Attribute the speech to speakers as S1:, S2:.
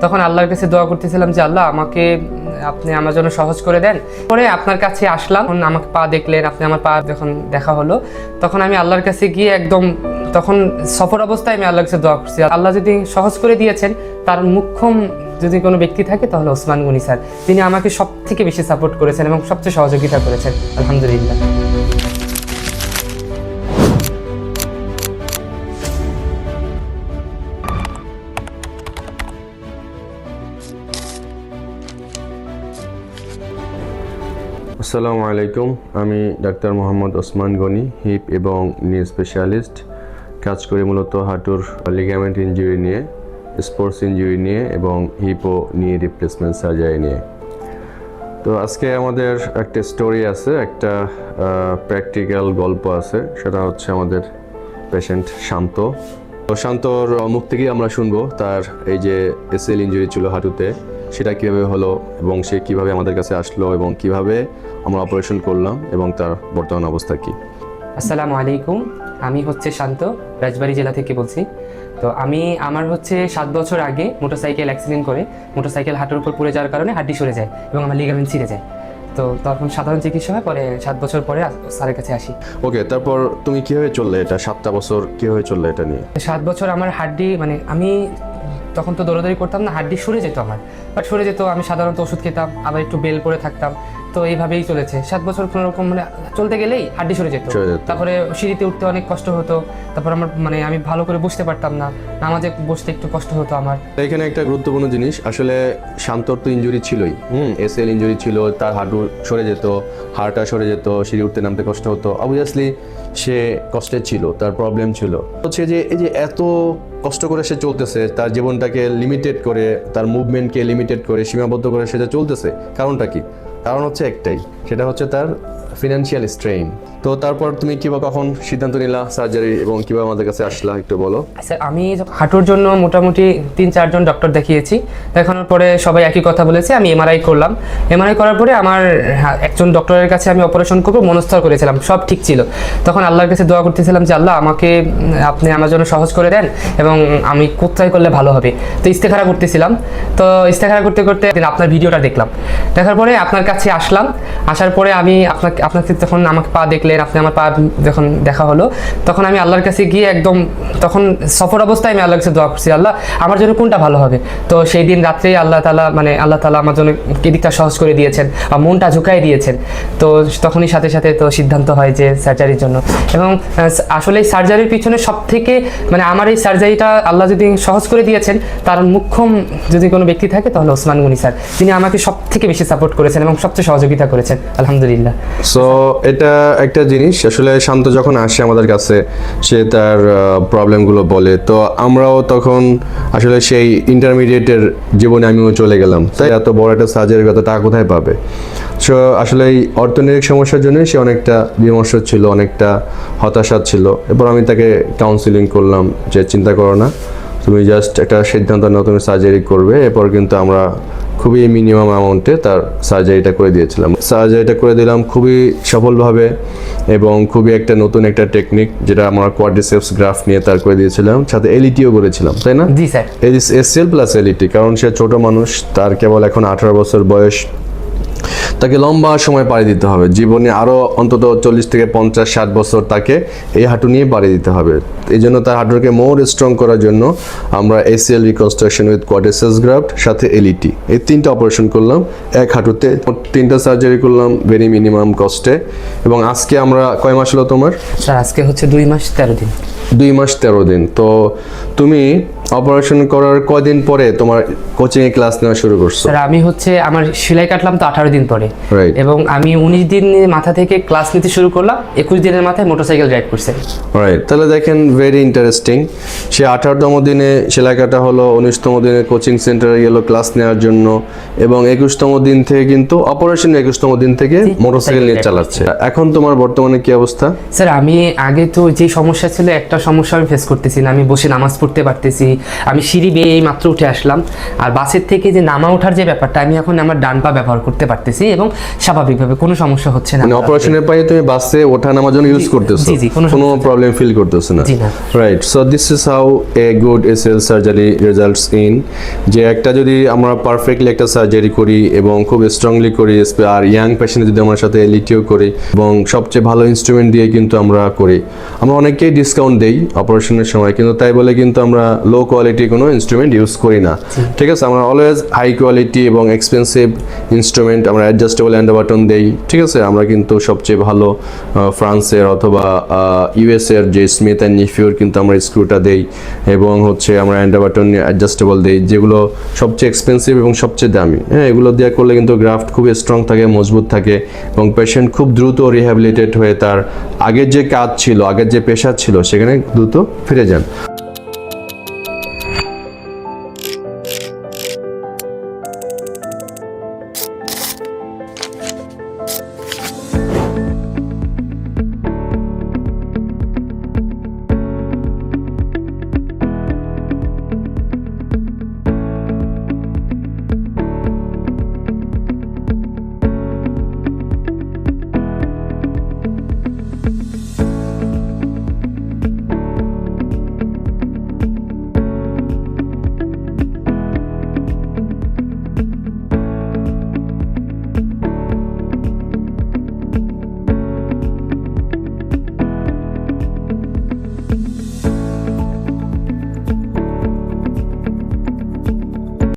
S1: তখন আল্লাহর কাছে দোয়া করতেছিলাম যে, আল্লাহ, আমাকে, আপনি আমার জন্য সহজ করে দেন। পরে আপনার কাছে আসলাম। আমাকে পা দেখলেন, আপনি আমার পা যখন দেখা হলো, তখন আমি আল্লাহর কাছে গিয়ে একদম, তখন সফর অবস্থায় আমি আল্লাহর কাছে দোয়া করছি। আল্লাহ যদি সহজ করে দিয়েছেন, তার মুখ্যম যদি কোনো ব্যক্তি থাকে, তাহলে ওসমান গনি স্যার। তিনি আমাকে সব থেকে বেশি সাপোর্ট করেছেন এবং সবচেয়ে সহযোগিতা করেছেন। আলহামদুলিল্লাহ।
S2: আসসালামু আলাইকুম। আমি ডাক্তার মোহাম্মদ ওসমান গনি, হিপ এবং নি স্পেশালিস্ট। কাজ করি মূলত হাঁটুর লিগামেন্ট ইঞ্জুরি নিয়ে স্পোর্টস ইঞ্জুরি নিয়ে এবং হিপ ও নিয়ে রিপ্লেসমেন্ট সার্জারি নিয়ে। তো আজকে আমাদের একটা স্টোরি আছে, একটা প্র্যাকটিক্যাল গল্প আছে। সেটা হচ্ছে আমাদের পেশেন্ট শান্ত। তো শান্তর মুখ থেকেই আমরা শুনব, তার এই যে এসএল ইঞ্জুরি ছিল হাঁটুতে। সেটা কীভাবে হলো এবং সে কীভাবে আমাদের কাছে আসলো এবং কীভাবে আমরা অপারেশন করলাম এবং তার বর্তমান অবস্থা কি?
S1: আসসালামু আলাইকুম। আমি হচ্ছে শান্ত রাজবাড়ি জেলা থেকে বলছি। তো আমি আমার হচ্ছে সাত বছর আগে মোটরসাইকেল অ্যাক্সিডেন্ট করে মোটরসাইকেল হাঁটুর উপর পড়ে যাওয়ার কারণে হাড্ডি সরে যায় এবং আমার লিগামেন্ট ছিঁড়ে যায়। তো তখন সাধারণ চিকিৎসা হয় পরে সাত বছর পরে স্যারের কাছে আসি।
S2: ওকে তারপর তুমি কীভাবে চললে এটা? সাতটা বছর কীভাবে চললে এটা নিয়ে?
S1: সাত বছর আমার হাড্ডি মানে আমি তখন তো দৌড়াদৌড়ি করতাম না, হাড্ডি সরে যেত আমার। বাট সরে যেত, আমি সাধারণত ওষুধ খেতাম, আবার একটু বেল পরে থাকতাম। তো এইভাবেই চলেছে। সাত বছর কোনো রকম মানে চলতে গেলেই হাড্ডি সরে যেত। তারপরে সিঁড়িতে উঠতে অনেক কষ্ট হতো। তারপর আমার মানে আমি ভালো করে বসতে পারতাম না। নামাজে বসতে একটু কষ্ট হতো আমার।
S2: এখানে একটা গুরুত্বপূর্ণ জিনিস আসলে শান্তর তো ইঞ্জুরি ছিলই। হুম এসএল ইঞ্জুরি ছিল তার হাঁটু সরে যেত হাড়টা সরে যেত সিঁড়ি উঠতে নামতে কষ্ট হতো। অবভিয়াসলি সে কষ্টে ছিল তার প্রবলেম ছিল। হচ্ছে যে এই যে এত কষ্ট করে সে চলতেছে তার জীবনটাকে লিমিটেড করে তার মুভমেন্টকে লিমিটেড করে সীমাবদ্ধ করে সে যে চলতেছে কারণটা কি? কারণ হচ্ছে একটাই সেটা হচ্ছে তার ফিনান্সিয়াল স্ট্রেইন তো তারপর তুমি কীভাবে কখন সিদ্ধান্ত নিলা সার্জারি এবং কীভাবে আমাদের কাছে আসলা একটু বলো?
S1: স্যার আমি হাঁটুর জন্য মোটামুটি তিন চারজন ডক্টর দেখিয়েছি। দেখানোর পরে সবাই একই কথা বলেছে আমি এমআরআই করলাম। এমআরআই করার পরে আমার হ্যাঁ, একজন ডক্টরের কাছে আমি অপারেশন করব মনস্থর করেছিলাম সব ঠিক ছিল। তখন আল্লাহর কাছে দোয়া করতেছিলাম যে আল্লাহ আমাকে আপনি আমার জন্য সহজ করে দেন এবং আমি কোথায় করলে ভালো হবে। তো ইস্তেখারা করতেছিলাম। তো ইস্তেখারা করতে করতে আপনার ভিডিওটা দেখলাম। দেখার পরে আপনার কাছে আসলাম। আসার পরে আমি আপনাকে আপনাকে যখন আমাকে পা দেখলেন আপনি আমার পা যখন দেখা হলো, তখন আমি আল্লাহর কাছে গিয়ে একদম তখন সফর অবস্থায় আমি আল্লাহর কাছে দোয়া করছি, আল্লাহ, আমার জন্য কোনটা ভালো হবে? তো সেই দিন রাত্রেই আল্লাহ তালা মানে আল্লাহ তালা আমার জন্য দিকটা সহজ করে দিয়েছেন বা মনটা ঝুঁকাই দিয়েছেন। তো তখনই সাথে সাথে তো সিদ্ধান্ত হয় যে সার্জারির জন্য। এবং আসলে সার্জারির পিছনে সব থেকে মানে আমার এই সার্জারিটা আল্লাহ যদি সহজ করে দিয়েছেন, তার মুখ্যম যদি কোনো ব্যক্তি থাকে, তাহলে ওসমান গনি স্যার। তিনি আমাকে সব থেকে বেশি সাপোর্ট করেছেন এবং সবচেয়ে সহযোগিতা করেছেন। আলহামদুলিল্লাহ।
S2: সো এটা একটা জিনিস, আসলে শান্ত যখন আসে আমাদের কাছে, সে তার প্রবলেমগুলো বলে। তো আমরাও তখন আসলে সেই ইন্টারমিডিয়েটের জীবনে আমিও চলে গেলাম। তাই এত বড় একটা সার্জারির কত টাকা কোথায় পাবে? সো আসলে এই অর্থনৈতিক সমস্যার জন্য সে অনেকটা বিমর্ষ ছিল, অনেকটা হতাশা ছিল। এরপর আমি তাকে কাউন্সিলিং করলাম যে, চিন্তা করো না, তুমি জাস্ট একটা সিদ্ধান্ত নাও, তুমি সার্জারি করবে। এরপর কিন্তু আমরা খুবই মিনিমাম অ্যামাউন্টে তার সার্জারিটা করে দিয়েছিলাম। সার্জারিটা করে দিলাম খুবই সফলভাবে এবং খুবই একটা নতুন একটা টেকনিক যেটা আমরা কোয়াড্রিসেপস গ্রাফ নিয়ে তার করে দিয়েছিলাম সাথে এলইটিও করেছিলাম তাই না?
S1: জি স্যার।
S2: এসএল প্লাস এলইটি কারণ সে ছোট মানুষ তার কেবল এখন আঠারো বছর বয়স। তাকে লম্বা সময় পাড়ি দিতে হবে। জীবনে আরও অন্তত চল্লিশ থেকে পঞ্চাশ ষাট বছর তাকে এই হাঁটু নিয়ে পাড়ি দিতে হবে। এই জন্য তার হাঁটুকে মোর স্ট্রং করার জন্য আমরা ACL reconstruction with quadriceps graft সাথে এলইটি এই তিনটা অপারেশন করলাম। এক হাঁটুতে তিনটা সার্জারি করলাম ভেরি মিনিমাম কস্টে এবং আজকে আমরা কয় মাস হলো তোমার?
S1: স্যার আজকে হচ্ছে দুই মাস তেরো দিন।
S2: দুই মাস তেরো দিন। তো তুমি অপারেশন করার কয়দিন পরে তোমার কোচিং এ ক্লাস নেওয়া শুরু করছ?
S1: স্যার আমি হচ্ছে আমার সেলাই কাটলাম তো আঠারো দিন পরে. এবং আমি উনিশ দিন মাথা থেকে ক্লাস নিতে শুরু করলাম একুশ দিনের মাথায় মোটরসাইকেল রাইড করছে।
S2: রাইট তাহলে দেখেন ভেরি ইন্টারেস্টিং সে আঠারোতম দিনে সেলাই কাটা হলো উনিশতম দিনে কোচিং সেন্টারে গেল ক্লাস নেওয়ার জন্য এবং একুশতম দিন থেকে কিন্তু অপারেশন একুশতম দিন থেকে মোটরসাইকেল নিয়ে চালাচ্ছে। এখন তোমার বর্তমানে কি অবস্থা?
S1: স্যার আমি আগে তো যে সমস্যা ছিল একটা সমস্যা আমি ফেস করতেছি না। আমি বসে নামাজ পড়তে পারতেছি আমি সিঁড়ি বেয়ে এই মাত্র উঠে আসলাম। আর বাসের থেকে যে নামা ওঠার যে ব্যাপারটা আমি এখন আমার ডান পা ব্যবহার করতে পারতেছি এবং স্বাভাবিকভাবে কোনো সমস্যা হচ্ছে না।
S2: মানে অপারেশনের পায়ে তুমি বাসে ওঠা নামার জন্য ইউজ করতেছো?
S1: জি, জি, কোনো
S2: প্রবলেম ফিল করতেছো না। Right so this is how a good ACL surgery results in যে একটা যদি আমরা পারফেক্টলি একটা সার্জারি করি এবং খুব স্ট্রংলি করি আর ইয়াং পেশেন্ট যদি আমার সাথে লিটিও করি এবং সবচেয়ে ভালো ইনস্ট্রুমেন্ট দিয়ে কিন্তু আমরা করি। আমরা অনেককেই ডিসকাউন্ট দেই অপারেশনের সময় কিন্তু তাই বলে কিন্তু আমরা লো কোয়ালিটি কোনো ইনস্ট্রুমেন্ট ইউজ করি না। ঠিক আছে? আমরা অলওয়েজ হাই কোয়ালিটি এবং এক্সপেন্সিভ ইনস্ট্রুমেন্ট আমরা অ্যাডজাস্টেবল অ্যান্ড বাটন দেই। ঠিক আছে? আমরা কিন্তু সবচেয়ে ভালো ফ্রান্সের অথবা ইউএস এর যে স্মিথ অ্যান্ড নিফিউর কিন্তু আমরা স্ক্রুটা দেই এবং হচ্ছে আমরা অ্যান্ড বাটন অ্যাডজাস্টেবল দেই, যেগুলো সবচেয়ে এক্সপেন্সিভ এবং সবচেয়ে দামি। হ্যাঁ এগুলো দেওয়া করলে কিন্তু গ্রাফট খুব স্ট্রং থাকে, মজবুত থাকে এবং পেশেন্ট খুব দ্রুত রিহ্যাবিলিটেট হয়ে তার আগের যে কাজ ছিল, আগের যে পেশা ছিল, সেখানে দ্রুত ফিরে যান।